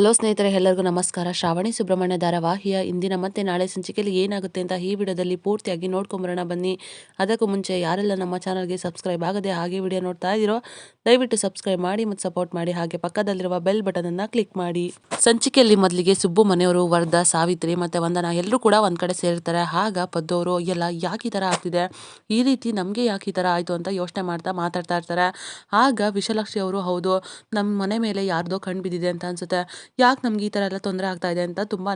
Hello ಸ್ನೇಹಿತರೆ, ಎಲ್ಲರಿಗೂ ನಮಸ್ಕಾರ. ಶ್ರಾವಣಿ ಸುಬ್ರಹ್ಮಣ್ಯ ಧಾರಾವಾಹಿಯ ಇಂದಿನ ಮತ್ತೆ ನಾಳೆ ಸಂಚಿಕೆಯಲ್ಲಿ ಏನಾಗುತ್ತೆ ಅಂತ ಈ ವಿಡಿಯೋದಲ್ಲಿ ಪೂರ್ತಿಯಾಗಿ ನೋಡ್ಕೊಂಬರೋಣ ಬನ್ನಿ. ಅದಕ್ಕೂ ಮುಂಚೆ ಯಾರೆಲ್ಲ ನಮ್ಮ ಚಾನಲ್ಗೆ ಸಬ್ಸ್ಕ್ರೈಬ್ ಆಗದೆ ಹಾಗೆ ವಿಡಿಯೋ ನೋಡ್ತಾ ಇದ್ದೀರೋ, ದಯವಿಟ್ಟು ಸಬ್ಸ್ಕ್ರೈಬ್ ಮಾಡಿ ಮತ್ತು ಸಪೋರ್ಟ್ ಮಾಡಿ. ಹಾಗೆ ಪಕ್ಕದಲ್ಲಿರುವ ಬೆಲ್ ಬಟನನ್ನು ಕ್ಲಿಕ್ ಮಾಡಿ. ಸಂಚಿಕೆಯಲ್ಲಿ ಮೊದಲಿಗೆ ಸುಬ್ಬು ಮನೆಯವರು, ವರ್ಧಾ, ಸಾವಿತ್ರಿ ಮತ್ತು ವಂದನ ಎಲ್ಲರೂ ಕೂಡ ಒಂದು ಕಡೆ ಸೇರ್ತಾರೆ. ಆಗ ಪದ್ದವರು ಎಲ್ಲ ಯಾಕೆ ಈ ಥರ ಆಗ್ತಿದೆ? ಈ ರೀತಿ ನಮಗೆ ಯಾಕೆ ಈ ಥರ ಆಯಿತು ಅಂತ ಯೋಚನೆ ಮಾಡ್ತಾ ಮಾತಾಡ್ತಾ ಇರ್ತಾರೆ. ಆಗ ವಿಶಾಲಾಕ್ಷಿ ಅವರು, ಹೌದು ನಮ್ಮ ಮನೆ ಮೇಲೆ ಯಾರ್ದೋ ಕಣ್ಣು ಬಿದ್ದಿದೆ ಅಂತ ಅನ್ಸುತ್ತೆ. ಯಾಕೆ ನಮ್ಗೆ ಈ ಥರ ಎಲ್ಲ ತೊಂದರೆ ಆಗ್ತಾ ಇದೆ ಅಂತ ತುಂಬಾ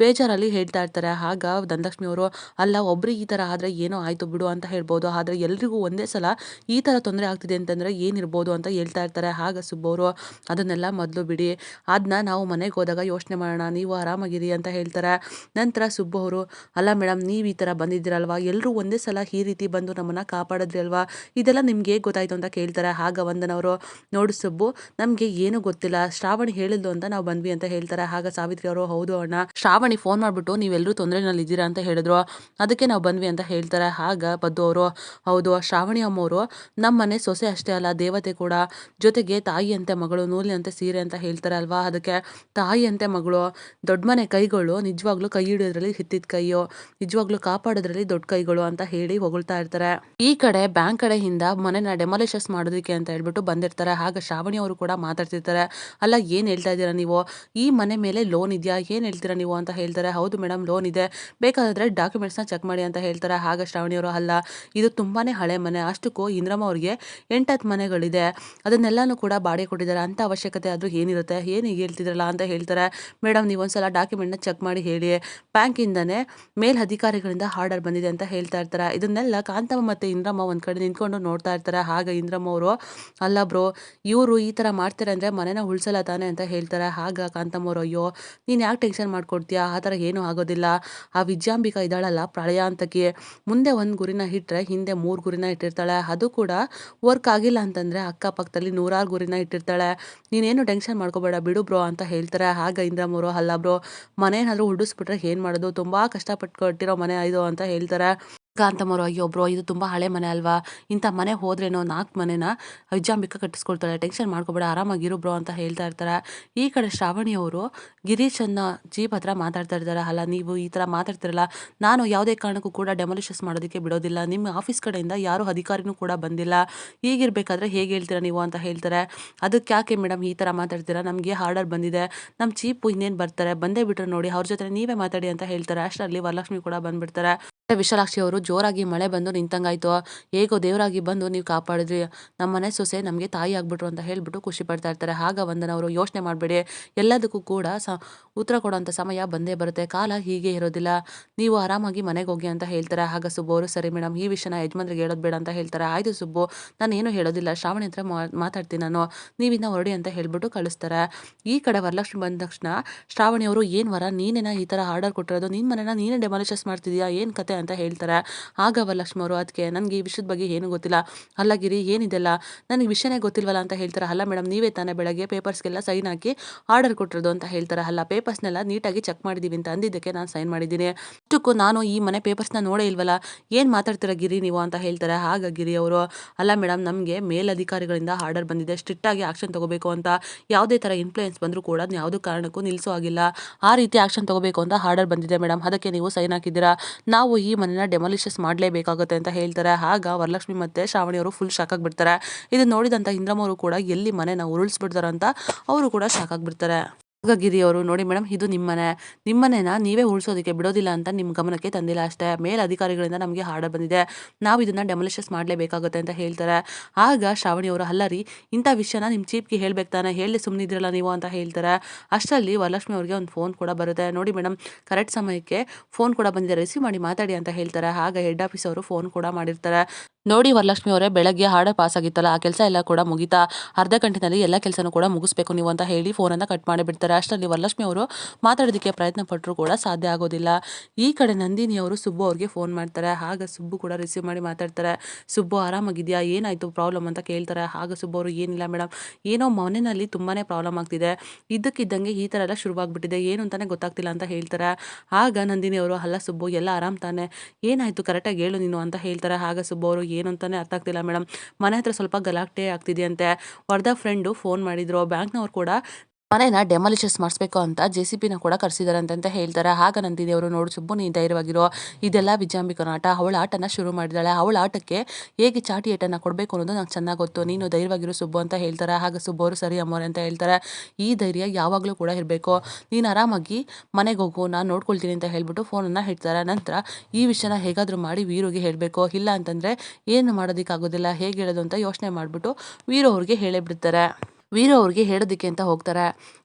ಬೇಜಾರಲ್ಲಿ ಹೇಳ್ತಾ ಇರ್ತಾರೆ. ಆಗ ಧನಲಕ್ಷ್ಮಿ ಅವರು, ಅಲ್ಲ ಒಬ್ರಿಗೆ ಈ ಥರ ಆದರೆ ಏನೋ ಆಯಿತು ಬಿಡು ಅಂತ ಹೇಳ್ಬೋದು. ಆದರೆ ಎಲ್ರಿಗೂ ಒಂದೇ ಸಲ ಈ ಥರ ತೊಂದರೆ ಆಗ್ತಿದೆ ಅಂತಂದರೆ ಏನಿರ್ಬೋದು ಅಂತ ಹೇಳ್ತಾ ಇರ್ತಾರೆ. ಆಗ ಸುಬ್ಬವರು ಅದನ್ನೆಲ್ಲ ಮೊದಲು ಬಿಡಿ. ಅದನ್ನ ನಾವು ಮನೆಗೆ ಹೋದಾಗ ಯೋಚನೆ ಮಾಡೋಣ. ನೀವು ಆರಾಮಾಗಿರಿ ಅಂತ ಹೇಳ್ತಾರೆ. ನಂತರ ಸುಬ್ಬವರು ಅಲ್ಲ ಮೇಡಮ್ ನೀವು ಈ ಥರ ಬಂದಿದ್ದೀರಲ್ವಾ? ಎಲ್ಲರೂ ಒಂದೇ ಸಲ ಈ ರೀತಿ ಬಂದು ನಮ್ಮನ್ನು ಕಾಪಾಡಿದ್ರಿ ಅಲ್ವಾ? ಇದೆಲ್ಲ ನಿಮ್ಗೆ ಹೇಗೆ ಗೊತ್ತಾಯಿತು? ಅಂತ ಕೇಳ್ತಾರೆ. ಆಗ ವಂದನವರು ನೋಡು ಸುಬ್ಬು, ನಮಗೆ ಏನೂ ಗೊತ್ತಿಲ್ಲ. ಶ್ರಾವಣಿ ಹೇಳಿದ್ಲು ಅಂತ ನಾವು ಬಂದ್ವಿ ಅಂತ ಹೇಳ್ತಾರೆ. ಆಗ ಸಾವಿತ್ರಿ ಅವರು, ಹೌದು ಅಣ್ಣ, ಶ್ರಾವಣಿ ಫೋನ್ ಮಾಡ್ಬಿಟ್ಟು ನೀವೆಲ್ಲರೂ ತೊಂದರೆನಲ್ಲಿ ಇದ್ದೀರಾ ಅಂತ ಹೇಳಿದ್ರು. ಅದಕ್ಕೆ ನಾವು ಬಂದ್ವಿ ಅಂತ ಹೇಳ್ತಾರೆ. ಆಗ ಬದ್ದು ಅವರು, ಹೌದು, ಶ್ರಾವಣಿ ಅಮ್ಮವರು ನಮ್ಮ ಮನೆ ಸೊಸೆ ಅಷ್ಟೇ ಅಲ್ಲ, ದೇವತೆ ಕೂಡ. ಜೊತೆಗೆ ತಾಯಿಯಂತೆ ಮಗಳು ನೂಲಿನಂತೆ ಸೀರೆ ಅಂತ ಹೇಳ್ತಾರೆ ಅಲ್ವಾ? ಅದಕ್ಕೆ ತಾಯಿಯಂತೆ ಮಗಳು, ದೊಡ್ಡ ಮನೆ ಕೈಗಳು ನಿಜವಾಗ್ಲೂ ಕೈ ಹಿಡಿಯೋದ್ರಲ್ಲಿ ಹಿತ್ತಿದ ಕೈಯೋ, ನಿಜವಾಗ್ಲೂ ಕಾಪಾಡೋದ್ರಲ್ಲಿ ದೊಡ್ಡ ಕೈಗಳು ಅಂತ ಹೇಳಿ ಹೊಗಳ್ತಾ ಇರ್ತಾರೆ. ಈ ಕಡೆ ಬ್ಯಾಂಕ್ ಕಡೆಯಿಂದ ಮನೆನ ಡೆಮಾಲಿಷಸ್ ಮಾಡೋದಕ್ಕೆ ಅಂತ ಹೇಳ್ಬಿಟ್ಟು ಬಂದಿರ್ತಾರೆ. ಹಾಗೆ ಶ್ರಾವಣಿ ಅವರು ಕೂಡ ಮಾತಾಡ್ತಿರ್ತಾರೆ. ಅಲ್ಲ, ಏನ್ ಹೇಳ್ತಾ ಇದ್ದೀರಾ ನೀವು? ಈ ಮನೆ ಮೇಲೆ ಲೋನ್ ಇದೆಯಾ? ಏನು ಹೇಳ್ತೀರಾ ನೀವು ಅಂತ ಹೇಳ್ತಾರೆ, ಹೌದು ಮೇಡಮ್ ಲೋನ್ ಇದೆ. ಬೇಕಾದರೆ ಡಾಕ್ಯುಮೆಂಟ್ಸ್ನ ಚೆಕ್ ಮಾಡಿ ಅಂತ ಹೇಳ್ತಾರೆ. ಆಗ ಶ್ರಾವಣಿಯವರು, ಅಲ್ಲ, ಇದು ತುಂಬಾ ಹಳೆ ಮನೆ. ಅಷ್ಟಕ್ಕೂ ಇಂದ್ರಮ್ಮ ಅವರಿಗೆ ಎಂಟತ್ತು ಮನೆಗಳಿದೆ. ಅದನ್ನೆಲ್ಲನೂ ಕೂಡ ಬಾಡಿಗೆ ಕೊಟ್ಟಿದ್ದಾರೆ. ಅಂಥ ಅವಶ್ಯಕತೆ ಆದರೂ ಏನಿರುತ್ತೆ? ಏನು ಹೇಳ್ತಿದ್ರಲ್ಲ? ಅಂತ ಹೇಳ್ತಾರೆ. ಮೇಡಮ್ ನೀವು ಒಂದ್ಸಲ ಡಾಕ್ಯುಮೆಂಟ್ನ ಚೆಕ್ ಮಾಡಿ ಹೇಳಿ. ಬ್ಯಾಂಕಿಂದನೇ ಮೇಲ್ ಅಧಿಕಾರಿಗಳಿಂದ ಆರ್ಡರ್ ಬಂದಿದೆ ಅಂತ ಹೇಳ್ತಾ ಇರ್ತಾರೆ. ಇದನ್ನೆಲ್ಲ ಕಾಂತಮ್ಮ ಮತ್ತು ಇಂದ್ರಮ್ಮ ಒಂದು ಕಡೆ ನಿಂತ್ಕೊಂಡು ನೋಡ್ತಾ ಇರ್ತಾರೆ. ಹಾಗೆ ಇಂದ್ರಮ್ಮ ಅವರು, ಅಲ್ಲ ಬ್ರೋ ಇವರು ಈ ಥರ ಮಾಡ್ತಾರೆ ಅಂದರೆ ಮನೆನ ಉಳಿಸಲ್ಲ ತಾನೆ? ಅಂತ ಹೇಳ್ತಾರೆ. ಆಗ ಕಾಂತಮ್ಮವ್ರು ಅಯ್ಯೋ ನೀನು ಯಾಕೆ ಟೆನ್ಷನ್ ಮಾಡ್ಕೊಡ್ತೀಯಾ? ಆ ಥರ ಏನೂ ಆಗೋದಿಲ್ಲ. ಆ ವಿದ್ಯಾಂಬಿಕಾ ಇದ್ದಾಳಲ್ಲ ಪ್ರಳಯ ಅಂತಕ್ಕೆ. ಮುಂದೆ ಒಂದು ಗುರಿನ ಇಟ್ಟರೆ ಹಿಂದೆ ಮೂರು ಗುರಿನ ಇಟ್ಟಿರ್ತಾಳೆ. ಅದು ಕೂಡ ವರ್ಕ್ ಆಗಿಲ್ಲ ಅಂತಂದರೆ ಅಕ್ಕಪಕ್ಕದಲ್ಲಿ ನೂರಾರು ಗುರಿನ ಇಟ್ಟಿರ್ತಾಳೆ. ನೀನೇನು ಟೆನ್ಷನ್ ಮಾಡ್ಕೋಬೇಡ, ಬಿಡು ಬ್ರೋ ಅಂತ ಹೇಳ್ತಾರೆ. ಆಗ ಇಂದ್ರಮ್ಮವರು ಅಲ್ಲ ಬ್ರೋ ಮನೆ ಏನಾದರೂ ಉಡಿಸ್ಬಿಟ್ರೆ ಏನು ಮಾಡೋದು? ತುಂಬ ಕಷ್ಟಪಟ್ಟು ಕಟ್ಟಿರೋ ಮನೆ ಇದು ಅಂತ ಹೇಳ್ತಾರೆ. ಕಾಂತಮ್ಮರು ಅಯ್ಯೋ ಬ್ರೋ, ಇದು ತುಂಬ ಹಳೆ ಮನೆ ಅಲ್ವಾ? ಇಂಥ ಮನೆ ಹೋದ್ರೇನೋ ನಾಲ್ಕು ಮನೆನ ವಿಜಾಂಬಿಕಾ ಕಟ್ಟಿಸ್ಕೊಳ್ತಾಳೆ ಟೆನ್ಷನ್ ಮಾಡ್ಕೋಬೇಡ, ಆರಾಮಾಗಿರು ಬ್ರೋ ಅಂತ ಹೇಳ್ತಾ ಇರ್ತಾರೆ. ಈ ಕಡೆ ಶ್ರಾವಣಿ ಅವರು ಗಿರೀಶನ್ನ ಜೀಪ್ ಹತ್ರ ಮಾತಾಡ್ತಾ ಇರ್ತಾರೆ. ಅಲ್ಲ, ನೀವು ಈ ಥರ ಮಾತಾಡ್ತಿರಲ್ಲ, ನಾನು ಯಾವುದೇ ಕಾರಣಕ್ಕೂ ಕೂಡ ಡೆಮಾಲಿಷಸ್ ಮಾಡೋದಕ್ಕೆ ಬಿಡೋದಿಲ್ಲ. ನಿಮ್ಮ ಆಫೀಸ್ ಕಡೆಯಿಂದ ಯಾರು ಅಧಿಕಾರಿನೂ ಕೂಡ ಬಂದಿಲ್ಲ. ಹೀಗಿರಬೇಕಾದ್ರೆ ಹೇಗೆ ಹೇಳ್ತೀರಾ ನೀವು ಅಂತ ಹೇಳ್ತಾರೆ. ಅದಕ್ಕೆ ಯಾಕೆ ಮೇಡಮ್ ಈ ಥರ ಮಾತಾಡ್ತೀರಾ? ನಮಗೆ ಆರ್ಡರ್ ಬಂದಿದೆ. ನಮ್ಮ ಚೀಪು ಇನ್ನೇನು ಬರ್ತಾರೆ? ಬಂದೇ ಬಿಟ್ರೆ ನೋಡಿ, ಅವ್ರ ಜೊತೆ ನೀವೇ ಮಾತಾಡಿ ಅಂತ ಹೇಳ್ತಾರೆ. ಅಷ್ಟರಲ್ಲಿ ವರಲಕ್ಷ್ಮಿ ಕೂಡ ಬಂದ್ಬಿಡ್ತಾರೆ. ವಿಶಾಲಾಕ್ಷಿ ಅವರು ಜೋರಾಗಿ ಮಳೆ ಬಂದು ನಿಂತಂಗಾಯ್ತು. ಹೇಗೋ ದೇವರಾಗಿ ಬಂದು ನೀವು ಕಾಪಾಡಿದ್ರಿ. ನಮ್ಮ ಮನೆ ಸೊಸೆ ನಮಗೆ ತಾಯಿ ಆಗ್ಬಿಟ್ರು ಅಂತ ಹೇಳ್ಬಿಟ್ಟು ಖುಷಿ ಪಡ್ತಾ ಇರ್ತಾರೆ. ಆಗ ಅವರು, ಯೋಚನೆ ಮಾಡಬೇಡಿ. ಎಲ್ಲದಕ್ಕೂ ಕೂಡ ಸ, ಉತ್ತರ ಕೊಡೋಂಥ ಸಮಯ ಬಂದೇ ಬರುತ್ತೆ. ಕಾಲ ಹೀಗೆ ಇರೋದಿಲ್ಲ. ನೀವು ಆರಾಮಾಗಿ ಮನೆಗೆ ಹೋಗಿ ಅಂತ ಹೇಳ್ತಾರೆ. ಆಗ ಸುಬ್ಬು ಸರಿ ಮೇಡಮ್ ಈ ವಿಷಯನ ಯಜಮಾನ್ರಿಗೆ ಹೇಳೋದು ಬೇಡ ಅಂತ ಹೇಳ್ತಾರೆ. ಆಯ್ತು ಸುಬ್ಬು, ನಾನು ಏನು ಹೇಳೋದಿಲ್ಲ. ಶ್ರಾವಣಿ ಹತ್ರ ಮಾತಾಡ್ತೀನಿ ನಾನು. ನೀವಿನ್ನ ಹೊರಡಿ ಅಂತ ಹೇಳ್ಬಿಟ್ಟು ಕಳಿಸ್ತಾರೆ. ಈ ಕಡೆ ವರಲಕ್ಷ್ಮಿ ಬಂದ ತಕ್ಷಣ ಶ್ರಾವಣಿ ಅವರು, ಏನು ವರ? ನೀನೇನ ಈ ಥರ ಆರ್ಡರ್ ಕೊಟ್ಟಿರೋದು? ನಿನ್ನ ಮನೇನ ನೀನೇ ಡೆಮಾಲಿಷಸ್ ಮಾಡ್ತಿದ್ಯಾ? ಏನು ಕತೆ? ಅಂತ ಹೇಳ್ತಾರೆ. ಆಗ ವರಲಕ್ಷ್ಮಿ ಅವರು ಅದಕ್ಕೆ, ನನಗೆ ಈ ವಿಷಯದ ಬಗ್ಗೆ ಏನೂ ಗೊತ್ತಿಲ್ಲ. ಅಲ್ಲ ಗಿರಿ ಏನಿದೆಲ್ಲ? ನನಗೆ ವಿಷಯನೇ ಗೊತ್ತಿಲ್ವಲ್ಲ ಅಂತ ಹೇಳ್ತಾರೆ. ಅಲ್ಲ ಮೇಡಮ್, ನೀವೇ ತಾನೇ ಬೆಳಗ್ಗೆ ಪೇಪರ್ಸ್ಗೆಲ್ಲ ಸೈನ್ ಹಾಕಿ ಆರ್ಡರ್ ಕೊಟ್ಟಿರೋದು ಅಂತ ಹೇಳ್ತಾರೆ. ಅಲ್ಲ, ಪೇಪರ್ಸ್ನೆಲ್ಲ ನೀಟಾಗಿ ಚೆಕ್ ಮಾಡಿದ್ದೀವಿ ಅಂತ ಅಂದಿದ್ದಕ್ಕೆ ನಾನು ಸೈನ್ ಮಾಡಿದ್ದೀನಿ. ಅಷ್ಟಕ್ಕೂ ನಾನು ಈ ಮನೆ ಪೇಪರ್ಸ್ನ ನೋಡೇ ಇಲ್ವಲ್ಲ? ಏನು ಮಾತಾಡ್ತೀರ ಗಿರಿ ನೀವು ಅಂತ ಹೇಳ್ತಾರೆ. ಆಗ ಗಿರಿ ಅವರು, ಅಲ್ಲ ಮೇಡಮ್, ನಮಗೆ ಮೇಲಧಿಕಾರಿಗಳಿಂದ ಆರ್ಡರ್ ಬಂದಿದೆ. ಸ್ಟ್ರಿಕ್ಟಾಗಿ ಆಕ್ಷನ್ ತಗೋಬೇಕು ಅಂತ ಯಾವುದೇ ಥರ ಇನ್ಫ್ಲೂಯೆನ್ಸ್ ಬಂದರೂ ಕೂಡ ಯಾವುದೇ ಕಾರಣಕ್ಕೂ ನಿಲ್ಲಿಸೋ ಆಗಿಲ್ಲ ಆ ರೀತಿ ಆಕ್ಷನ್ ತಗೋಬೇಕು ಅಂತ ಆರ್ಡರ್ ಬಂದಿದೆ ಮೇಡಮ್. ಅದಕ್ಕೆ ನೀವು ಸೈನ್ ಹಾಕಿದ್ದೀರಾ? ನಾವು ಮನೆನ ಡೆಮಾಲಿಷಸ್ ಮಾಡಲೇಬೇಕಾಗುತ್ತೆ ಅಂತ ಹೇಳ್ತಾರೆ. ಆಗ ವರಲಕ್ಷ್ಮಿ ಮತ್ತೆ ಶ್ರಾವಣಿ ಅವರು ಫುಲ್ ಶಾಕ್ ಆಗಿಬಿಡ್ತಾರೆ. ಇದು ನೋಡಿದಂಥ ಇಂದ್ರಮ್ಮ ಕೂಡ ಎಲ್ಲಿ ಮನೆನ ಉರುಳಿಸ್ಬಿಡ್ತಾರಂತ ಅವರು ಕೂಡ ಶಾಕ್ ಆಗಿಬಿಡ್ತಾರೆ. ಗಿರಿ ಅವರು ನೋಡಿ ಮೇಡಮ್ ಇದು ನಿಮ್ಮನೆ. ನಿಮ್ಮನೆನ ನೀವೇ ಉಳಿಸೋದಕ್ಕೆ ಬಿಡೋದಿಲ್ಲ ಅಂತ ನಿಮ್ಮ ಗಮನಕ್ಕೆ ತಂದಿಲ್ಲ ಅಷ್ಟೇ. ಮೇಲ್ ಅಧಿಕಾರಿಗಳಿಂದ ನಮಗೆ ಹಾಡ ಬಂದಿದೆ. ನಾವು ಇದನ್ನ ಡೆಮೊಲಿಷಸ್ ಮಾಡಲೇಬೇಕಾಗುತ್ತೆ ಅಂತ ಹೇಳ್ತಾರೆ. ಆಗ ಶ್ರಾವಣಿ ಅವರು, ಅಲ್ಲ ರೀ, ಇಂಥ ವಿಷಯನ ನಿಮ್ಮ ಚೀಪ್ಗೆ ಹೇಳ್ಬೇಕು ತಾನೆ. ಹೇಳಿ ಸುಮ್ಮನಿದ್ರಲ್ಲ ನೀವು ಅಂತ ಹೇಳ್ತಾರೆ. ಅಷ್ಟರಲ್ಲಿ ವರಲಕ್ಷ್ಮಿ ಅವರಿಗೆ ಒಂದು ಫೋನ್ ಕೂಡ ಬರುತ್ತೆ. ನೋಡಿ ಮೇಡಮ್ ಕರೆಕ್ಟ್ ಸಮಯಕ್ಕೆ ಫೋನ್ ಕೂಡ ಬಂದಿದೆ. ರಿಸೀವ್ ಮಾಡಿ ಮಾತಾಡಿ ಅಂತ ಹೇಳ್ತಾರೆ. ಆಗ ಹೆಡ್ ಆಫೀಸ್ ಅವರು ಫೋನ್ ಕೂಡ ಮಾಡಿರ್ತಾರೆ. ನೋಡಿ ವರಲಕ್ಷ್ಮಿ ಅವರೇ, ಬೆಳಗ್ಗೆ ಹಾಡ ಪಾಸ್ ಆಗಿತ್ತಲ್ಲ ಆ ಕೆಲಸ ಎಲ್ಲ ಕೂಡ ಮುಗಿತಾ, ಅರ್ಧ ಗಂಟೆನಲ್ಲಿ ಎಲ್ಲ ಕೆಲಸನೂ ಕೂಡ ಮುಗಿಸ್ಬೇಕು ನೀವು ಅಂತ ಹೇಳಿ ಫೋನನ್ನು ಕಟ್ ಮಾಡಿಬಿಡ್ತಾರೆ. ಅಷ್ಟರಲ್ಲಿ ವರಲಕ್ಷ್ಮಿ ಅವರು ಮಾತಾಡೋದಕ್ಕೆ ಪ್ರಯತ್ನ ಪಟ್ಟರು ಕೂಡ ಸಾಧ್ಯ ಆಗೋದಿಲ್ಲ. ಈ ಕಡೆ ನಂದಿನಿ ಅವರು ಸುಬ್ಬು ಅವ್ರಿಗೆ ಫೋನ್ ಮಾಡ್ತಾರೆ. ಆಗ ಸುಬ್ಬು ಕೂಡ ರಿಸೀವ್ ಮಾಡಿ ಮಾತಾಡ್ತಾರೆ. ಸುಬ್ಬು ಆರಾಮಾಗಿದೆಯಾ? ಏನಾಯಿತು ಪ್ರಾಬ್ಲಮ್ ಅಂತ ಕೇಳ್ತಾರೆ. ಆಗ ಸುಬ್ಬು ಅವರು, ಏನಿಲ್ಲ ಮೇಡಮ್ ಏನೋ ಮನೆಯಲ್ಲಿ ತುಂಬಾ ಪ್ರಾಬ್ಲಮ್ ಆಗ್ತಿದೆ. ಇದ್ದಕ್ಕಿದ್ದಂಗೆ ಈ ಥರ ಎಲ್ಲ ಶುರುವಾಗ್ಬಿಟ್ಟಿದೆ. ಏನು ಅಂತಲೇ ಗೊತ್ತಾಗ್ತಿಲ್ಲ ಅಂತ ಹೇಳ್ತಾರೆ. ಆಗ ನಂದಿನಿ ಅವರು, ಅಲ್ಲ ಸುಬ್ಬು, ಎಲ್ಲ ಆರಾಮ್ ತಾನೆ? ಏನಾಯಿತು? ಕರೆಕ್ಟಾಗಿ ಹೇಳು ನೀನು ಅಂತ ಹೇಳ್ತಾರೆ. ಆಗ ಸುಬ್ಬು ಅವರು, ಏನು ಅಂತಲೇ ಅರ್ಥ ಆಗ್ತಿಲ್ಲ ಮೇಡಮ್ ಮನೆ ಹತ್ರ ಸ್ವಲ್ಪ ಗಲಾಟೆ ಆಗ್ತಿದೆಯಂತೆ ವರ್ಧಾ ಫ್ರೆಂಡು ಫೋನ್ ಮಾಡಿದ್ರು. ಬ್ಯಾಂಕ್ನವ್ರು ಕೂಡ ಮನೇನ ಡೆಮಾಲಿಷಸ್ ಮಾಡಿಸ್ಬೇಕು ಅಂತ ಜೆ ಸಿ ಪಿನ ಕೂಡ ಕರೆಸಿದಾರಂತೆ ಅಂತ ಹೇಳ್ತಾರೆ. ಹಾಗ ನಂದಿನಿ ಅವರು ನೋಡು ಸುಬ್ಬು ನೀನು ಧೈರ್ಯವಾಗಿರೋ ಇದೆಲ್ಲ ವಿಜಾಂಬಿಕನ ಆಟ. ಅವಳ ಆಟನ ಶುರು ಮಾಡಿದಾಳೆ ಅವಳ ಆಟಕ್ಕೆ ಹೇಗೆ ಚಾಟಿ ಏಟನ್ನು ಕೊಡಬೇಕು ಅನ್ನೋದು ನಂಗೆ ಚೆನ್ನಾಗಿ ಗೊತ್ತು. ನೀನು ಧೈರ್ಯವಾಗಿರೋ ಸುಬ್ಬು ಅಂತ ಹೇಳ್ತಾರೆ. ಹಾಗೆ ಸುಬ್ಬು ಅವರು, ಸರಿ ಅಮ್ಮೋರೆ ಅಂತ ಹೇಳ್ತಾರೆ. ಈ ಧೈರ್ಯ ಯಾವಾಗಲೂ ಕೂಡ ಇರಬೇಕು. ನೀನು ಆರಾಮಾಗಿ ಮನೆಗೆ ಹೋಗು, ನಾನು ನೋಡ್ಕೊಳ್ತೀನಿ ಅಂತ ಹೇಳ್ಬಿಟ್ಟು ಫೋನನ್ನು ಇಡ್ತಾರೆ ನಂತರ ಈ ವಿಷಯನ ಹೇಗಾದರೂ ಮಾಡಿ ವೀರುಗೆ ಹೇಳಬೇಕು. ಇಲ್ಲ ಅಂತಂದರೆ ಏನು ಮಾಡೋದಕ್ಕಾಗೋದಿಲ್ಲ. ಹೇಗೆ ಹೇಳೋದು ಅಂತ ಯೋಚನೆ ಮಾಡಿಬಿಟ್ಟು ವೀರು ಅವ್ರಿಗೆ ಹೇಳೇ ಬಿಡ್ತಾರೆ. ವೀರು ಅವ್ರಿಗೆ ಹೇಳೋದಕ್ಕೆ ಅಂತ ಹೋಗ್ತಾರೆ.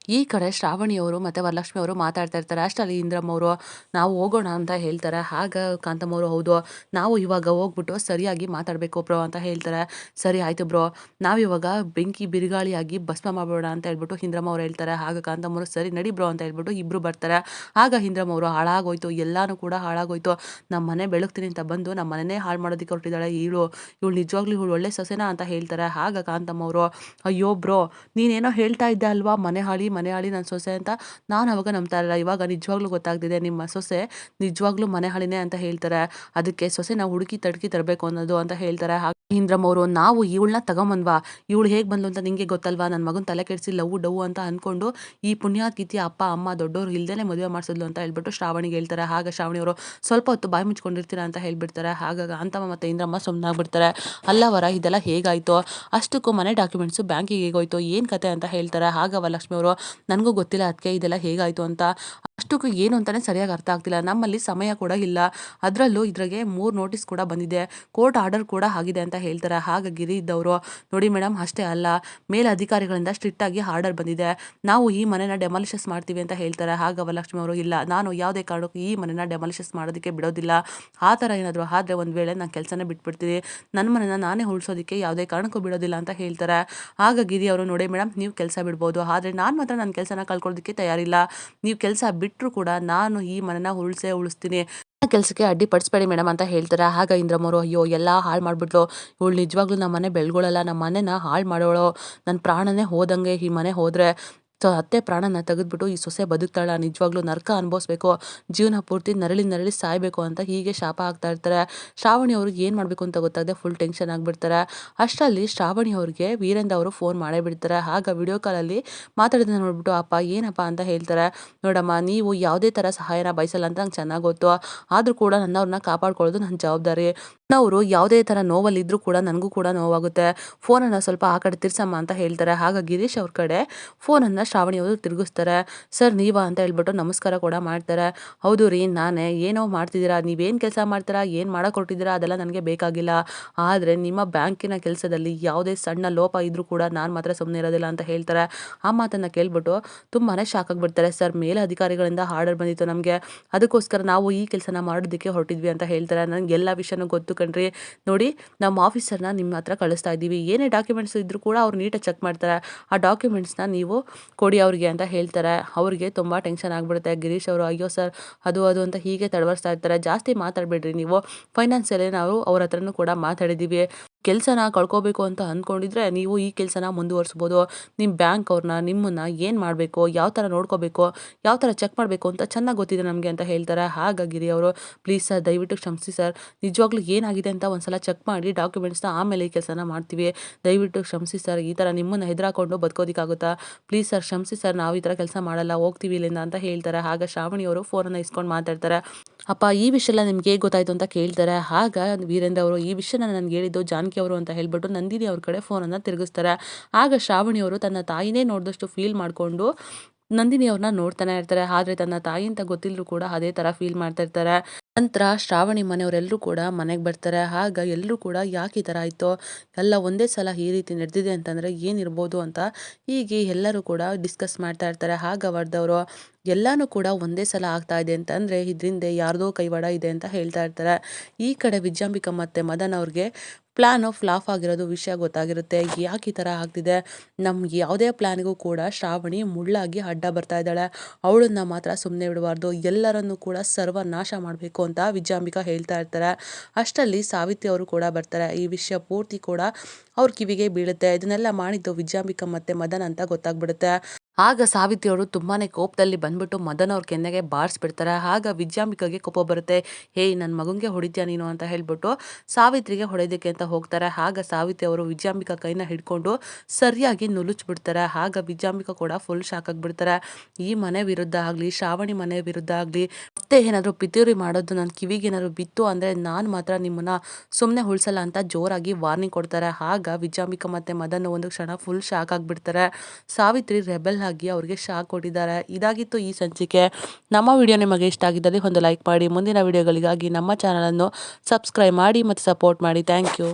ಈ ಕಡೆ ಶ್ರಾವಣಿಯವರು ಮತ್ತು ವರಲಕ್ಷ್ಮಿ ಅವರು ಮಾತಾಡ್ತಾ ಇರ್ತಾರೆ ಅಷ್ಟರಲ್ಲಿ ಇಂದ್ರಮ್ಮ ಅವರು, ನಾವು ಹೋಗೋಣ ಅಂತ ಹೇಳ್ತಾರೆ. ಆಗ ಕಾಂತಮ್ಮ ಅವರು, ಹೌದು, ನಾವು ಇವಾಗ ಹೋಗ್ಬಿಟ್ಟು ಸರಿಯಾಗಿ ಮಾತಾಡಬೇಕು ಬ್ರೋ ಅಂತ ಹೇಳ್ತಾರೆ. ಸರಿ, ಆಯಿತು ಬ್ರೋ ನಾವಿವಾಗ ಬೆಂಕಿ ಬಿರುಗಾಳಿಯಾಗಿ ಭಸ್ಮ ಮಾಡೋಣ ಅಂತ ಹೇಳ್ಬಿಟ್ಟು ಹಿಂದ್ರಮ್ಮ ಅವ್ರು ಹೇಳ್ತಾರೆ. ಆಗ ಕಾಂತಮ್ಮ ಸರಿ, ನಡಿ ಬ್ರೋ ಅಂತ ಹೇಳ್ಬಿಟ್ಟು ಇಬ್ಬರು ಬರ್ತಾರೆ. ಆಗ ಇಂದ್ರಮ್ಮ ಅವರು, ಹಾಳಾಗೋಯ್ತು, ಎಲ್ಲಾನು ಕೂಡ ಹಾಳಾಗೋಯ್ತು. ನಮ್ಮ ಮನೆ ಬೆಳಗ್ತೀನಿ ಅಂತ ಬಂದು ನಮ್ಮ ಮನೆನೇ ಹಾಳು ಮಾಡೋದಕ್ಕೆ ಹೊರಟಿದ್ದಾಳೆ. ಇವಳು ಇವಳು ನಿಜವಾಗ್ಲೂ ಇವಳು ಒಳ್ಳೆ ಸೊಸೆನಾ ಅಂತ ಹೇಳ್ತಾರೆ. ಆಗ ಕಾಂತಮ್ಮ ಅವರು, ಅಯ್ಯೋ ಬ್ರೋ, ನೀನೇನೋ ಹೇಳ್ತಾ ಇದ್ದೆ ಅಲ್ವಾ? ಮನೆ ಹಾಳಿ ಮನೆ ಹಾಳಿ ನನ್ನ ಸೊಸೆ ಅಂತ ನಾನು ಅವಾಗ ನಂಬ್ತಾ ಇರಲ್ಲ ಇವಾಗ ನಿಜವಾಗ್ಲೂ ಗೊತ್ತಾಗ್ತಿದೆ ನಿಮ್ಮ ಸೊಸೆ ನಿಜವಾಗ್ಲೂ ಮನೆ ಹಾಳಿನೇ ಅಂತ ಹೇಳ್ತಾರೆ. ಅದಕ್ಕೆ ಸೊಸೆ ನಾವು ಹುಡುಕಿ ತಡ್ಕಿ ತರಬೇಕು ಅನ್ನೋದು ಅಂತ ಹೇಳ್ತಾರೆ. ಇಂದ್ರಮ್ ಅವರು, ನಾವು ಇವಳನ್ನ ತಗೊಂಬಂದ್ವಾ? ಇವಳು ಹೇಗೆ ಬಂದ್ಲು ಅಂತ ನಿಂಗೆ ಗೊತ್ತಲ್ವಾ? ನನ್ನ ಮಗನ ತಲೆ ಕೆಡಿಸಿ ಲವ್ ಡವ್ ಅಂತ ಅಂದ್ಕೊಂಡು ಈ ಪುಣ್ಯಾತ್ಕಿತಿ ಅಪ್ಪ, ಅಮ್ಮ, ದೊಡ್ಡವರು ಇಲ್ದೇನೆ ಮದುವೆ ಮಾಡಿಸಿದ್ಲು ಅಂತ ಹೇಳ್ಬಿಟ್ಟು ಶ್ರಾವಣಿಗೆ ಹೇಳ್ತಾರೆ. ಆಗ ಶ್ರಾವಣಿ ಅವರು, ಸ್ವಲ್ಪ ಹೊತ್ತು ಬಾಯಿ ಮುಚ್ಕೊಂಡಿರ್ತೀರಾ ಅಂತ ಹೇಳ್ಬಿಡ್ತಾರೆ. ಹಾಗಾಗಿ ಅಂತಮ್ಮ ಮತ್ತು ಇಂದ್ರಮ್ಮ ಸುಮ್ಮನಾಗ್ಬಿಡ್ತಾರೆ ಅಲ್ಲವರ ಇದೆಲ್ಲ ಹೇಗಾಯ್ತು? ಅಷ್ಟಕ್ಕೂ ಮನೆ ಡಾಕ್ಯುಮೆಂಟ್ಸು ಬ್ಯಾಂಕಿಗೆ ಹೇಗೋಯ್ತು? ಏನು ಕತೆ? ಅಂತ ಹೇಳ್ತಾರೆ. ಆಗ ಲಕ್ಷ್ಮಿ ಅವರು ನನಗೂ ಗೊತ್ತಿಲ್ಲ ಅದಕ್ಕೆ ಇದೆಲ್ಲ ಹೇಗಾಯಿತು ಅಂತ. ಅಷ್ಟಕ್ಕೂ ಏನು ಅಂತಲೇ ಸರಿಯಾಗಿ ಅರ್ಥ ಆಗ್ತಿಲ್ಲ. ನಮ್ಮಲ್ಲಿ ಸಮಯ ಕೂಡ ಇಲ್ಲ. ಅದರಲ್ಲೂ ಇದ್ರಾಗೆ ಮೂರು ನೋಟಿಸ್ ಕೂಡ ಬಂದಿದೆ. ಕೋರ್ಟ್ ಆರ್ಡರ್ ಕೂಡ ಆಗಿದೆ ಅಂತ ಹೇಳ್ತಾರೆ. ಹಾಗಾಗಿ ಗಿರಿ ಇದ್ದವರು. ನೋಡಿ ಮೇಡಮ್ ಅಷ್ಟೇ ಅಲ್ಲ. ಮೇಲೆ ಅಧಿಕಾರಿಗಳಿಂದ ಸ್ಟ್ರಿಕ್ಟ್ ಆಗಿ ಆರ್ಡರ್ ಬಂದಿದೆ. ನಾವು ಈ ಮನೆನ ಡೆಮಾಲಿಷಸ್ ಮಾಡ್ತೀವಿ ಅಂತ ಹೇಳ್ತಾರೆ. ಹಾಗವ ವರಲಕ್ಷ್ಮಿ ಅವರು, ಇಲ್ಲ. ನಾನು ಯಾವುದೇ ಕಾರಣಕ್ಕೂ ಈ ಮನೆನ ಡೆಮಾಲಿಷಸ್ ಮಾಡೋದಕ್ಕೆ ಬಿಡೋದಿಲ್ಲ. ಆ ಥರ ಏನಾದರೂ ಆದರೆ ಒಂದು ವೇಳೆ ನಾನು ಕೆಲಸನೇ ಬಿಟ್ಬಿಡ್ತೀನಿ. ನನ್ನ ಮನೆನ ನಾನೇ ಉಳಿಸೋದಕ್ಕೆ ಯಾವುದೇ ಕಾರಣಕ್ಕೂ ಬಿಡೋದಿಲ್ಲ ಅಂತ ಹೇಳ್ತಾರೆ. ಆಗ ಗಿರಿ ಅವರು. ನೋಡಿ ಮೇಡಮ್ ನೀವು ಕೆಲಸ ಬಿಡ್ಬೋದು. ಆದರೆ ನಾನು ಮಾತ್ರ ನನ್ನ ಕೆಲಸನ ಕಳ್ಕೊಳ್ಳೋದಕ್ಕೆ ತಯಾರಿಲ್ಲ. ನೀವು ಕೆಲಸ ಬಿಟ್ಟರು ಕೂಡ ನಾನು ಈ ಮನನ ಉಳಿಸೇ, ಉಳಿಸ್ತೀನಿ. ಕೆಲಸಕ್ಕೆ ಅಡ್ಡಿಪಡಿಸ್ಬೇಡಿ ಮೇಡಮ್ ಅಂತ ಹೇಳ್ತಾರೆ. ಆಗ ಇಂದ್ರಮ್ಮವರು ಅಯ್ಯೋ, ಎಲ್ಲ ಹಾಳು ಮಾಡಿಬಿಟ್ಲು. ಇವಳು ನಿಜವಾಗ್ಲೂ ನಮ್ಮ ಮನೆ ಬೆಳ್ಗೊಳಲ್ಲ. ನಮ್ಮ ಮನೆನ ಹಾಳು ಮಾಡೋಳು. ನನ್ನ ಪ್ರಾಣನೇ ಹೋದಂಗೆ ಈ ಮನೆ ಹೋದರೆ ಅತ್ತೆ ಪ್ರಾಣನ ತೆಗೆದ್ಬಿಟ್ಟು ಈ ಸೊಸೆ ಬದುಕ್ತಾಳ, ನಿಜವಾಗ್ಲೂ ನರ್ಕ ಅನುಭವಿಸ್ಬೇಕು, ಜೀವನ ಪೂರ್ತಿ ನರಳಿ ನರಳಿ ಸಾಯಬೇಕು ಅಂತ ಹೀಗೆ ಶಾಪ ಆಗ್ತಾ ಇರ್ತಾರೆ. ಶ್ರಾವಣಿ ಅವ್ರಿಗೆ ಏನು ಮಾಡಬೇಕು ಅಂತ ಗೊತ್ತಾಗದೆ ಫುಲ್ ಟೆನ್ಷನ್ ಆಗಿಬಿಡ್ತಾರೆ. ಅಷ್ಟರಲ್ಲಿ ಶ್ರಾವಣಿ ಅವ್ರಿಗೆ ವೀರೇಂದ್ರ ಅವರು ಫೋನ್ ಮಾಡೇ ಬಿಡ್ತಾರೆ. ಆಗ ವಿಡಿಯೋ ಕಾಲಲ್ಲಿ ಮಾತಾಡೋದನ್ನ ನೋಡ್ಬಿಟ್ಟು, ಅಪ್ಪ, ಏನಪ್ಪ ಅಂತ ಹೇಳ್ತಾರೆ. ನೋಡಮ್ಮ, ನೀವು ಯಾವುದೇ ಥರ ಸಹಾಯನ ಬಯಸಲ್ಲ ಅಂತ ನಂಗೆ ಚೆನ್ನಾಗಿ ಗೊತ್ತು. ಆದರೂ ಕೂಡ ನನ್ನವ್ರನ್ನ ಕಾಪಾಡ್ಕೊಳ್ಳೋದು ನನ್ನ ಜವಾಬ್ದಾರಿ. ಅವರು ಯಾವುದೇ ಥರ ನೋವಲ್ಲಿದ್ದರೂ ಕೂಡ ನನಗೂ ಕೂಡ ನೋವಾಗುತ್ತೆ. ಫೋನನ್ನು ಸ್ವಲ್ಪ ಆ ಕಡೆ ತಿರ್ಸಮ್ಮ ಅಂತ ಹೇಳ್ತಾರೆ. ಹಾಗಾಗಿ ಗಿರೀಶ್ ಅವ್ರ ಕಡೆ ಫೋನನ್ನು ಶ್ರಾವಣಿ ಅವರು ತಿರುಗಿಸ್ತಾರೆ. ಸರ್, ನೀವಾ ಅಂತ ಹೇಳ್ಬಿಟ್ಟು ನಮಸ್ಕಾರ ಕೂಡ ಮಾಡ್ತಾರೆ. ಹೌದು ರೀ, ನಾನೇ. ಏನೋ ಮಾಡ್ತಿದ್ದೀರಾ? ನೀವೇನು ಕೆಲಸ ಮಾಡ್ತೀರಾ? ಏನು ಮಾಡಕ್ಕೆ ಹೊರಟಿದ್ದೀರಾ ಅದೆಲ್ಲ ನನಗೆ ಬೇಕಾಗಿಲ್ಲ. ಆದರೆ ನಿಮ್ಮ ಬ್ಯಾಂಕಿನ ಕೆಲಸದಲ್ಲಿ ಯಾವುದೇ ಸಣ್ಣ ಲೋಪ ಇದ್ದರೂ ಕೂಡ ನಾನು ಮಾತ್ರ ಸುಮ್ಮನೆ ಇರೋದಿಲ್ಲ ಅಂತ ಹೇಳ್ತಾರೆ. ಆ ಮಾತನ್ನು ಕೇಳ್ಬಿಟ್ಟು ತುಂಬಾ ಶಾಕ್ ಆಗಿಬಿಡ್ತಾರೆ. ಸರ್ ಮೇಲೆ ಅಧಿಕಾರಿಗಳಿಂದ ಆರ್ಡರ್ ಬಂದಿತ್ತು ನಮಗೆ. ಅದಕ್ಕೋಸ್ಕರ ನಾವು ಈ ಕೆಲಸನ ಮಾಡೋದಕ್ಕೆ ಹೊರಟಿದ್ವಿ ಅಂತ ಹೇಳ್ತಾರೆ. ನನಗೆ ಎಲ್ಲ ವಿಷಯನೂ ಗೊತ್ತು ಕಣ್ರಿ ನೋಡಿ, ನಮ್ಮ ಆಫೀಸರ್ನ ನಿಮ್ಮ ಹತ್ರ ಕಳಿಸ್ತಾ ಇದ್ದೀವಿ. ಏನೇ ಡಾಕ್ಯುಮೆಂಟ್ಸ್ ಇದ್ದರೂ ಕೂಡ ಅವ್ರು ನೀಟಾಗಿ ಚೆಕ್ ಮಾಡ್ತಾರೆ. ಆ ಡಾಕ್ಯುಮೆಂಟ್ಸ್ನ ನೀವು ಕೊಡಿ ಅವ್ರಿಗೆ ಅಂತ ಹೇಳ್ತಾರೆ. ಅವ್ರಿಗೆ ತುಂಬ ಟೆನ್ಷನ್ ಆಗಿಬಿಡುತ್ತೆ. ಗಿರೀಶ್ ಅವರು, ಅಯ್ಯೋ ಸರ್, ಅದು ಅದು ಅಂತ ಹೀಗೆ ತಡವರ್ಸ್ತಾ ಇರ್ತಾರೆ. ಜಾಸ್ತಿ ಮಾತಾಡಬೇಡ್ರಿ ನೀವು. ಫೈನಾನ್ಸಲ್ಲೇ ನಾವು ಅವ್ರ ಹತ್ರನೂ ಕೂಡ ಮಾತಾಡಿದ್ದೀವಿ. ಕೆಲಸನ ಕಳ್ಕೋಬೇಕು ಅಂತ ಅಂದ್ಕೊಂಡಿದ್ರೆ ನೀವು ಈ ಕೆಲಸನ ಮುಂದುವರಿಸ್ಬೋದು. ನಿಮ್ಮ ಬ್ಯಾಂಕ್ ಅವ್ರನ್ನ ನಿಮ್ಮನ್ನ ಏನು ಮಾಡಬೇಕು, ಯಾವ ಥರ ನೋಡ್ಕೋಬೇಕು, ಯಾವ ಥರ ಚೆಕ್ ಮಾಡಬೇಕು ಅಂತ ಚೆನ್ನಾಗಿ ಗೊತ್ತಿದೆ ನಮಗೆ ಅಂತ ಹೇಳ್ತಾರೆ. ಹಾಗಾಗಿರಿ ಅವರು. ಪ್ಲೀಸ್ ಸರ್, ದಯವಿಟ್ಟು ಕ್ಷಮಿಸಿ ಸರ್. ನಿಜವಾಗ್ಲೂ ಏನಾಗಿದೆ ಅಂತ ಒಂದ್ಸಲ ಚೆಕ್ ಮಾಡಿ ಡಾಕ್ಯುಮೆಂಟ್ಸ್ನ ಆಮೇಲೆ ಈ ಕೆಲಸನ ಮಾಡ್ತೀವಿ. ದಯವಿಟ್ಟು ಕ್ಷಮಿಸಿ ಸರ್, ಈ ಥರ ನಿಮ್ಮನ್ನು ಹೆದರಾಕೊಂಡು ಬದುಕೋದಿಕ್ಕಾಗುತ್ತಾ? ಪ್ಲೀಸ್ ಸರ್, ಕ್ಷಮಿಸಿ ಸರ್, ನಾವು ಈ ಥರ ಕೆಲಸ ಮಾಡಲ್ಲ, ಹೋಗ್ತೀವಿ ಇಲ್ಲಿಂದ ಅಂತ ಹೇಳ್ತಾರೆ. ಆಗ ಶ್ರಾವಣಿಯವರು ಫೋನನ್ನು ಇಸ್ಕೊಂಡು ಮಾತಾಡ್ತಾರೆ. ಅಪ್ಪ, ಈ ವಿಷಯ ಎಲ್ಲ ನಿಮ್ಗೆ ಹೇಗೆ ಗೊತ್ತಾಯ್ತು ಅಂತ ಕೇಳ್ತಾರೆ. ಆಗ ವೀರೇಂದ್ರ ಅವರು, ಈ ವಿಷಯನ ನನಗೆ ಹೇಳಿದ್ದು ಜಾನಕಿ ಅವರು ಅಂತ ಹೇಳ್ಬಿಟ್ಟು ನಂದಿನಿ ಅವ್ರ ಕಡೆ ಫೋನನ್ನು ತಿರುಗಿಸ್ತಾರೆ. ಆಗ ಶ್ರಾವಣಿ ಅವರು ತನ್ನ ತಾಯಿನೇ ನೋಡಿದಷ್ಟು ಫೀಲ್ ಮಾಡಿಕೊಂಡು ನಂದಿನಿ ಅವ್ರನ್ನ ನೋಡ್ತಾನೆ ಇರ್ತಾರೆ. ಆದರೆ ತನ್ನ ತಾಯಿ ಅಂತ ಗೊತ್ತಿಲ್ಲರೂ ಕೂಡ ಅದೇ ಥರ ಫೀಲ್ ಮಾಡ್ತಾ ಇರ್ತಾರೆ. ನಂತರ ಶ್ರಾವಣಿ ಮನೆಯವರೆಲ್ಲರೂ ಕೂಡ ಮನೆಗೆ ಬರ್ತಾರೆ. ಆಗ ಎಲ್ಲರೂ ಕೂಡ ಯಾಕೆ ಈ ಥರ ಆಯಿತು? ಎಲ್ಲ ಒಂದೇ ಸಲ ಈ ರೀತಿ ನಡೆದಿದೆ ಅಂತಂದರೆ ಏನಿರ್ಬೋದು ಅಂತ ಹೀಗೆ ಎಲ್ಲರೂ ಕೂಡ ಡಿಸ್ಕಸ್ ಮಾಡ್ತಾ ಇರ್ತಾರೆ. ಆಗ ವರ್ದವರು, ಎಲ್ಲನೂ ಕೂಡ ಒಂದೇ ಸಲ ಆಗ್ತಾ ಇದೆ ಅಂತಂದರೆ ಇದರಿಂದ ಯಾರ್ದೋ ಕೈವಾಡ ಇದೆ ಅಂತ ಹೇಳ್ತಾ ಇರ್ತಾರೆ. ಈ ಕಡೆ ವಿಜಯಾಂಬಿಕಾ ಮತ್ತು ಮದನ್ ಅವ್ರಿಗೆ ಪ್ಲ್ಯಾನು ಫ್ಲಾಫ್ ಆಗಿರೋದು, ವಿಷಯ ಗೊತ್ತಾಗಿರುತ್ತೆ. ಯಾಕೆ ಈ ಥರ ಆಗ್ತಿದೆ? ನಮ್ಗೆ ಯಾವುದೇ ಪ್ಲ್ಯಾನಿಗೂ ಕೂಡ ಶ್ರಾವಣಿ ಮುಳ್ಳಾಗಿ ಅಡ್ಡ ಬರ್ತಾ ಇದ್ದಾಳೆ. ಅವಳನ್ನ ಮಾತ್ರ ಸುಮ್ಮನೆ ಬಿಡಬಾರ್ದು ಎಲ್ಲರನ್ನೂ ಕೂಡ ಸರ್ವನಾಶ ಮಾಡಬೇಕು ಅಂತ ವಿಜಯಾಂಬಿಕಾ ಹೇಳ್ತಾ ಇರ್ತಾರೆ. ಅಷ್ಟರಲ್ಲಿ ಸಾವಿತ್ರಿ ಅವರು ಕೂಡ ಬರ್ತಾರೆ. ಈ ವಿಷಯ ಪೂರ್ತಿ ಕೂಡ ಅವ್ರ ಕಿವಿಗೆ ಬೀಳುತ್ತೆ. ಇದನ್ನೆಲ್ಲ ಮಾಡಿದ್ದು ವಿಜಯಾಂಬಿಕಾ ಮತ್ತು ಮದನ್ ಅಂತ ಗೊತ್ತಾಗ್ಬಿಡುತ್ತೆ. ಆಗ ಸಾವಿತ್ರಿ ಅವರು ತುಂಬಾನೇ ಕೋಪದಲ್ಲಿ ಬಂದ್ಬಿಟ್ಟು ಮದನ್ ಅವ್ರ ಕೆನ್ನೆಗೆ ಬಾರಿಸ್ಬಿಡ್ತಾರೆ. ಆಗ ವಿದ್ಯಾಂಬಿಕಾಗೆ ಕೋಪ ಬರುತ್ತೆ. ಹೇ ನನ್ನ ಮಗುಂಗೆ ಹೊಡಿತೀಯ ನೀನು? ಅಂತ ಹೇಳ್ಬಿಟ್ಟು ಸಾವಿತ್ರಿಗೆ ಹೊಡೆಯೋದಕ್ಕೆ ಅಂತ ಹೋಗ್ತಾರೆ. ಆಗ ಸಾವಿತ್ರಿ ಅವರು ವಿದ್ಯಾಂಬಿಕಾ ಕೈನ ಹಿಡ್ಕೊಂಡು ಸರಿಯಾಗಿ ನುಲುಚ್ಬಿಡ್ತಾರೆ. ಆಗ ವಿದ್ಯಾಂಬಿಕಾ ಕೂಡ ಫುಲ್ ಶಾಕ್ ಆಗಿಬಿಡ್ತಾರೆ. ಈ ಮನೆ ವಿರುದ್ಧ ಆಗಲಿ, ಶ್ರಾವಣಿ ಮನೆ ವಿರುದ್ಧ ಆಗಲಿ, ಮತ್ತೆ ಏನಾದರೂ ಪಿತೂರಿ ಮಾಡೋದು ನನ್ನ ಕಿವಿಗೆ ಏನಾದ್ರು ಬಿತ್ತು ಅಂದರೆ ನಾನು ಮಾತ್ರ ನಿಮ್ಮನ್ನ ಸುಮ್ಮನೆ ಉಳಿಸಲ್ಲ ಅಂತ ಜೋರಾಗಿ ವಾರ್ನಿಂಗ್ ಕೊಡ್ತಾರೆ. ಆಗ ವಿದ್ಯಾಂಬಿಕಾ ಮತ್ತು ಮದನ್ ಒಂದು ಕ್ಷಣ ಫುಲ್ ಶಾಕ್ ಆಗಿಬಿಡ್ತಾರೆ. ಸಾವಿತ್ರಿ ರೆಬೆಲ್ ಆಗಿ ಅವ್ರಿಗೆ ಶಾಕ್ ಕೊಟ್ಟಿದ್ದಾರೆ. ಇದಾಗಿತ್ತು ಈ ಸಂಚಿಕೆ. ನಮ್ಮ ವಿಡಿಯೋ ನಿಮಗೆ ಇಷ್ಟ ಆಗಿದ್ದಲ್ಲಿ ಒಂದು ಲೈಕ್ ಮಾಡಿ. ಮುಂದಿನ ವಿಡಿಯೋಗಳಿಗಾಗಿ ನಮ್ಮ ಚಾನಲನ್ನು ಸಬ್ಸ್ಕ್ರೈಬ್ ಮಾಡಿ ಮತ್ತು ಸಪೋರ್ಟ್ ಮಾಡಿ. Thank you.